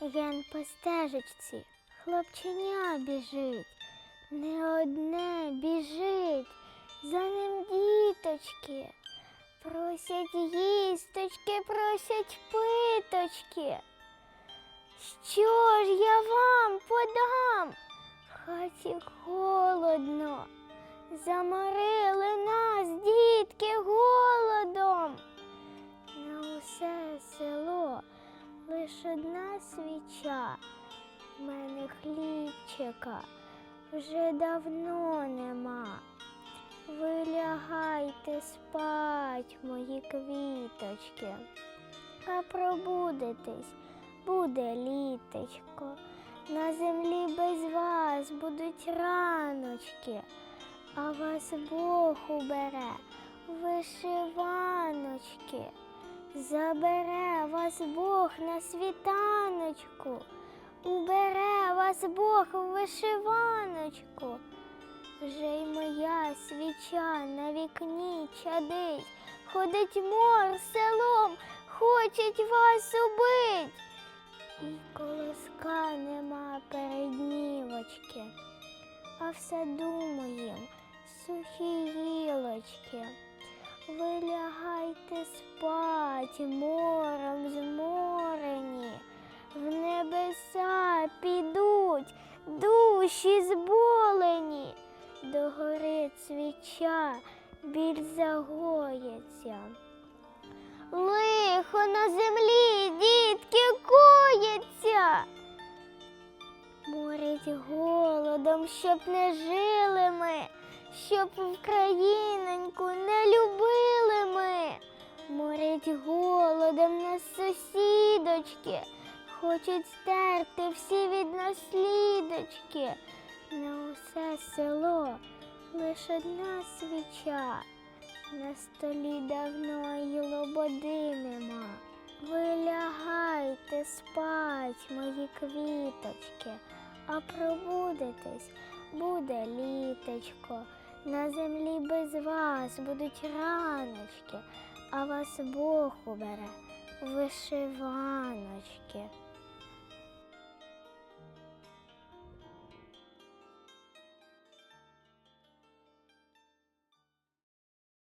Ген по стежечці, хлопченя біжить, не одне біжить, за ним діточки. Просять їсточки, просять питочки. Що ж я вам подам? В хаті холодно, заморили нас, дітки, одна свіча, в мене хлібчика вже давно нема. Ви лягайте спать, мої квіточки, а пробудетесь, буде літочко. На землі без вас будуть раночки, а вас Бог убере вишиваночки. Забере вас Бог на світаночку, убере вас Бог в вишиваночку. Вже й моя свіча на вікні чадить, ходить мор селом, хочуть вас убить. І колоска нема переднівочки, а в саду моїм сухі гілочки. Ви лягайте спать, мором зморені, в небеса підуть душі зболені, догорить свіча, біль загоїться. Лихо на землі, дітки, коїться. Морить голодом, щоб не жили ми, щоб в країноньку Морить голодом нас сусідочки, хочуть стерти всі від наслідочки. На усе село лиш одна свіча, на столі давно й лободи нема. Ви лягайте спать, мої квіточки, а пробудетесь, буде літочко. На землі без вас будуть раночки, а вас Бог убере вишиваночки.